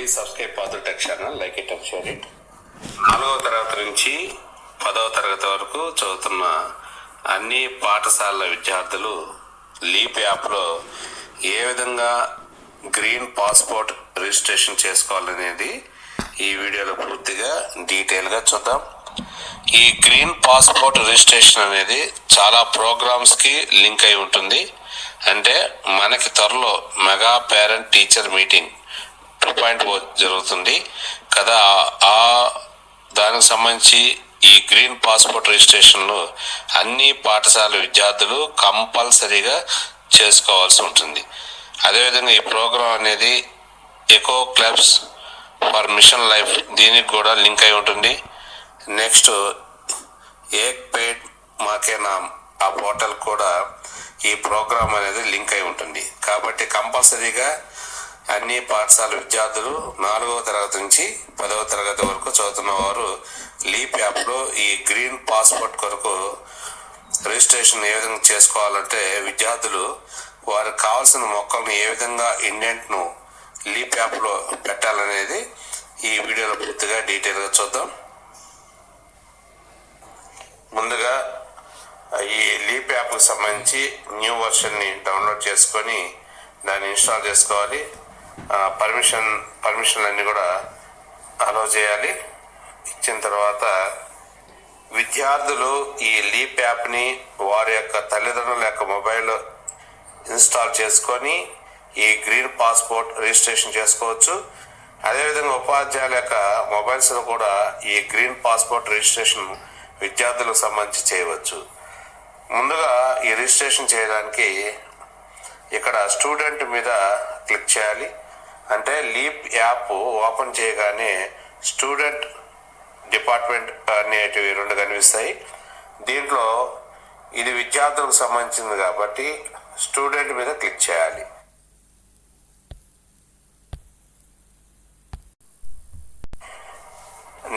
Please subscribe పాత్ర tech channel like it and share it నాలుగవ తరగతి నుంచి పదవ తరగతి వరకు చదువుతున్న అన్ని పాఠశాలల విద్యార్థులు లీప్ యాప్లో ఏ విధంగా గ్రీన్ పాస్పోర్ట్ రిజిస్ట్రేషన్ చేసుకోవాలనేది ఈ వీడియోలో పూర్తిగా డీటెయిల్గా చూద్దాం. ఈ గ్రీన్ పాస్పోర్ట్ రిజిస్ట్రేషన్ అనేది చాలా ప్రోగ్రామ్స్కి లింక్ అయి ఉంటుంది. అంటే మనకి త్వరలో mega parent teacher meeting two point O జరుగుతుంది. కదా ఆ దానికి సంబంధించి ఈ గ్రీన్ పాస్పోర్ట్ రిజిస్ట్రేషన్లు అన్ని పాఠశాల విద్యార్థులు కంపల్సరీగా చేసుకోవాల్సి ఉంటుంది. అదేవిధంగా ఈ ప్రోగ్రాం అనేది eco clubs for mission life దీనికి కూడా లింక్ అయి ఉంటుంది. నెక్స్ట్ ఏక్ పేడ్ మాకే నామ్ ఆ పోర్టల్ కూడా ఈ ప్రోగ్రాం అనేది లింక్ అయి ఉంటుంది. కాబట్టి కంపల్సరీగా అన్ని పాఠశాల విద్యార్థులు నాలుగవ తరగతి నుంచి పదవ తరగతి వరకు చదువుతున్న వారు లీప్ యాప్లో ఈ గ్రీన్ పాస్పోర్ట్ కొరకు రిజిస్ట్రేషన్ ఏ విధంగా చేసుకోవాలంటే విద్యార్థులు వారికి కావాల్సిన మొక్కలను ఏ విధంగా ఇండెంట్ను లీప్ యాప్లో పెట్టాలనేది ఈ వీడియోలో పూర్తిగా డీటెయిల్గా చూద్దాం. ముందుగా ఈ లీప్ యాప్కి సంబంధించి న్యూ వర్షన్ని డౌన్లోడ్ చేసుకొని దాన్ని ఇన్స్టాల్ చేసుకోవాలి. పర్మిషన్ పర్మిషన్లు అన్నీ కూడా అలో చేయాలి. ఇచ్చిన తర్వాత విద్యార్థులు ఈ లీప్ యాప్ని వారి యొక్క తల్లిదండ్రుల యొక్క మొబైల్ ఇన్స్టాల్ చేసుకొని ఈ గ్రీన్ పాస్పోర్ట్ రిజిస్ట్రేషన్ చేసుకోవచ్చు. అదేవిధంగా ఉపాధ్యాయుల యొక్క మొబైల్స్లో కూడా ఈ గ్రీన్ పాస్పోర్ట్ రిజిస్ట్రేషన్ విద్యార్థులకు సంబంధించి చేయవచ్చు. ముందుగా ఈ రిజిస్ట్రేషన్ చేయడానికి ఇక్కడ స్టూడెంట్ మీద క్లిక్ చేయాలి. అంటే లీప్ యాప్ ఓపెన్ చేయగానే స్టూడెంట్ డిపార్ట్మెంట్ అనేటివి రెండు కనిపిస్తాయి. దీంట్లో ఇది విద్యార్థులకు సంబంధించింది కాబట్టి స్టూడెంట్ మీద క్లిక్ చేయాలి.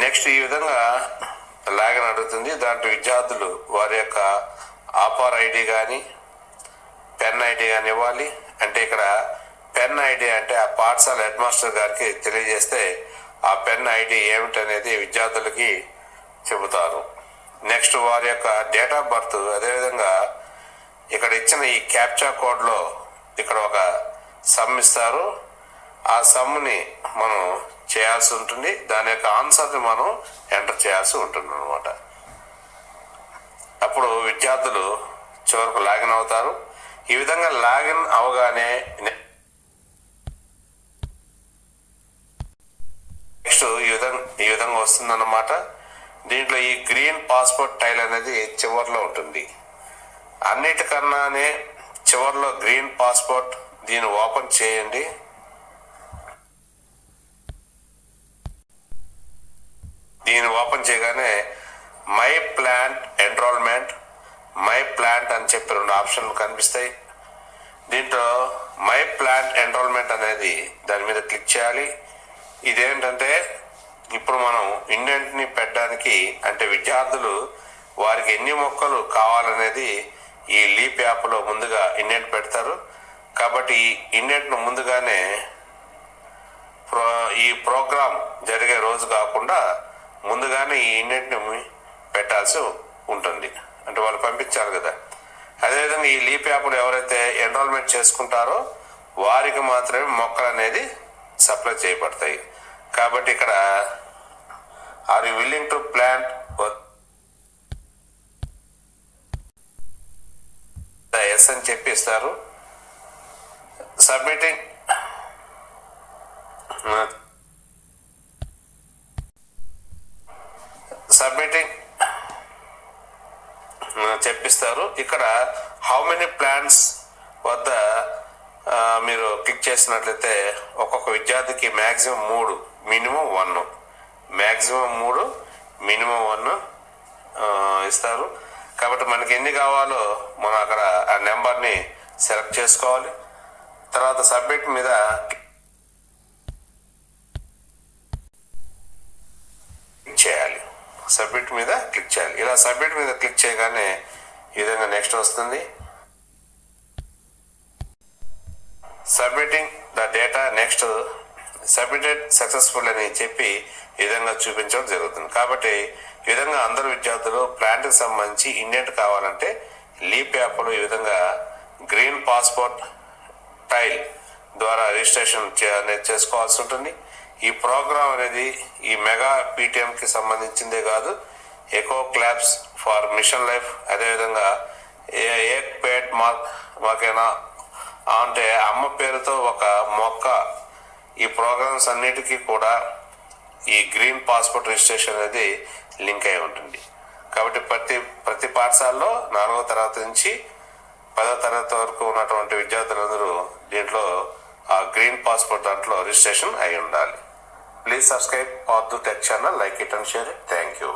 నెక్స్ట్ ఈ విధంగా లాగిన్ అడుగుతుంది దాంట్లో విద్యార్థులు వారి యొక్క ఆఫర్ ఐడి కానీ పెన్ ఐడి కానీ ఇవ్వాలి. అంటే ఇక్కడ పెన్ ఐడి అంటే ఆ పాఠశాల హెడ్ మాస్టర్ గారికి తెలియజేస్తే ఆ పెన్ ఐడి ఏమిటనేది విద్యార్థులకి చెబుతారు. నెక్స్ట్ వారి యొక్క డేట్ ఆఫ్ బర్త్ అదేవిధంగా ఇక్కడ ఇచ్చిన ఈ క్యాప్చా కోడ్లో ఇక్కడ ఒక సమ్ ఇస్తారు. ఆ సమ్ని మనం చేయాల్సి ఉంటుంది. దాని యొక్క ఆన్సర్ని మనం ఎంటర్ చేయాల్సి ఉంటుంది అనమాట అప్పుడు విద్యార్థులు చివరకు లాగిన్ అవుతారు. ఈ విధంగా లాగిన్ అవగానే నెక్స్ట్ ఈ విధంగా ఈ విధంగా వస్తుందన్నమాట. దీంట్లో ఈ గ్రీన్ పాస్పోర్ట్ టైల్ అనేది చివరిలో ఉంటుంది. అన్నిటికన్నానే చివరిలో గ్రీన్ పాస్పోర్ట్ దీన్ని ఓపెన్ చేయండి. దీన్ని ఓపెన్ చేయగానే my plant enrolment my plant అని చెప్పి రెండు ఆప్షన్లు కనిపిస్తాయి. దీంట్లో మై ప్లాంట్ ఎన్రోల్మెంట్ అనేది దాని మీద క్లిక్ చేయాలి. ఇదేంటంటే ఇప్పుడు మనం ఇండెంట్ని పెట్టడానికి అంటే విద్యార్థులు వారికి ఎన్ని మొక్కలు కావాలనేది ఈ లీప్ యాప్లో ముందుగా ఇండెంట్ పెడతారు. కాబట్టి ఈ ఇండెంట్ను ముందుగానే ప్రో ఈ ప్రోగ్రాం జరిగే రోజు కాకుండా ముందుగానే ఈ ఇండెంట్ని పెట్టాల్సి ఉంటుంది. అంటే వాళ్ళు పంపించారు కదా. అదేవిధంగా ఈ లీప్ యాప్లో ఎవరైతే ఎన్రోల్మెంట్ చేసుకుంటారో వారికి మాత్రమే మొక్కలు అనేది సప్లై చేయబడతాయి. కాబట్టి ఇక్కడ are you willing to plant yes అని చెప్పిస్తారు. Submitting submitting చెప్పిస్తారు. ఇక్కడ హౌ మెనీ ప్లాంట్స్ వద్ద మీరు క్లిక్ చేసినట్లయితే ఒక్కొక్క విద్యార్థికి మ్యాక్సిమం మూడు మినిమం వన్ మ్యాక్సిమం మూడు మినిమం వన్ ఇస్తారు. కాబట్టి మనకి ఎన్ని కావాలో మనం అక్కడ ఆ నెంబర్ని సెలెక్ట్ చేసుకోవాలి. తర్వాత సబ్మిట్ మీద క్లిక్ చేయాలి. సబ్మిట్ మీద క్లిక్ చేయాలి. ఇలా సబ్మిట్ మీద క్లిక్ చేయగానే ఈ విధంగా నెక్స్ట్ వస్తుంది. Submitting the data next submitted successful అని చెప్పి ఈ విధంగా చూపించడం జరుగుతుంది. కాబట్టి ఈ విధంగా అందరు విద్యార్థులు ప్లాంట్కి సంబంధించి ఇండియన్ కావాలంటే లీప్ యాప్లో ఈ విధంగా గ్రీన్ పాస్పోర్ట్ టైల్ ద్వారా రిజిస్ట్రేషన్ చే- అనేది చేసుకోవాల్సి ఉంటుంది. ఈ ప్రోగ్రామ్ అనేది ఈ మెగా పీటీఎంకి సంబంధించిందే కాదు eco clubs for mission life అదేవిధంగా ఏ- ఏక్ పేట్ మార్క్ మాకేనా అంటే అమ్మ పేరుతో ఒక మొక్క ఈ ప్రోగ్రామ్స్ అన్నిటికీ కూడా ఈ గ్రీన్ పాస్పోర్ట్ రిజిస్ట్రేషన్ అనేది లింక్ అయి ఉంటుంది. కాబట్టి ప్రతి ప్రతి పాఠశాలలో నాలుగో తరగతి నుంచి పదో తరగతి వరకు ఉన్నటువంటి విద్యార్థులందరూ దీంట్లో ఆ గ్రీన్ పాస్పోర్ట్ దాంట్లో రిజిస్ట్రేషన్ అయి ఉండాలి. Please subscribe our to tech channel like it and share it. Thank you.